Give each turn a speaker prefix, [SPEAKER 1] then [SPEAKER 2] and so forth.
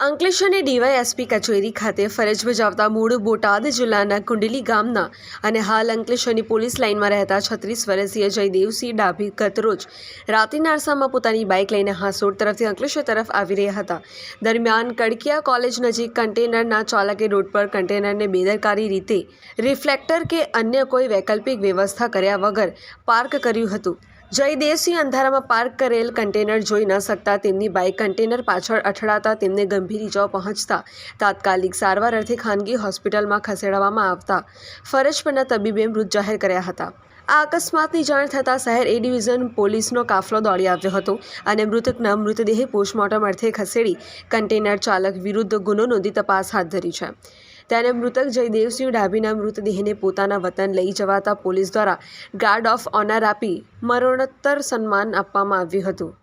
[SPEAKER 1] અંકલેશ્વરની DYSP કચેરી ખાતે ફરજ બજાવતા મૂળ બોટાદ જિલ્લાના કુંડલી ગામના અને હાલ અંકલેશ્વરની પોલીસ લાઇનમાં રહેતા છત્રીસ વર્ષીય જયદેવસિંહ ડાભી ગતરોજ રાત્રિના અરસામાં પોતાની બાઇક લઈને હાંસોડ તરફથી અંકલેશ્વર તરફ આવી રહ્યા હતા. દરમિયાન કડકિયા કોલેજ નજીક કન્ટેનરના ચાલકે રોડ પર કન્ટેનરને બેદરકારી રીતે રિફ્લેક્ટર કે અન્ય કોઈ વૈકલ્પિક વ્યવસ્થા કર્યા વગર પાર્ક કર્યું હતું. જયદેવસિંહ અંધારામાં પાર્ક કરેલ કન્ટેનર જોઈ ન શકતા તેમની બાઇક કન્ટેનર પાછળ અથડાતા તેમને ગંભીર ઇજાઓ પહોંચતા. તાત્કાલિક સારવાર અર્થે ખાનગી હોસ્પિટલમાં ખસેડવામાં આવતા ફરજ પરના તબીબે મૃત જાહેર કર્યા હતા. આ અકસ્માતની જાણ થતાં શહેર એ ડિવિઝન પોલીસનો કાફલો દોડી આવ્યો હતો અને મૃતકના મૃતદેહ પોસ્ટમોર્ટમ અર્થે ખસેડી કન્ટેનર ચાલક વિરુદ્ધ ગુનો નોંધી તપાસ હાથ ધરી છે. ત્યારે મૃતક જયદેવસિંહ ડાભીના મૃતદેહને પોતાના વતન લઈ જવાતા પોલીસ દ્વારા ગાર્ડ ઓફ ઓનર આપી મરણોત્તર સન્માન આપવામાં આવ્યું હતું.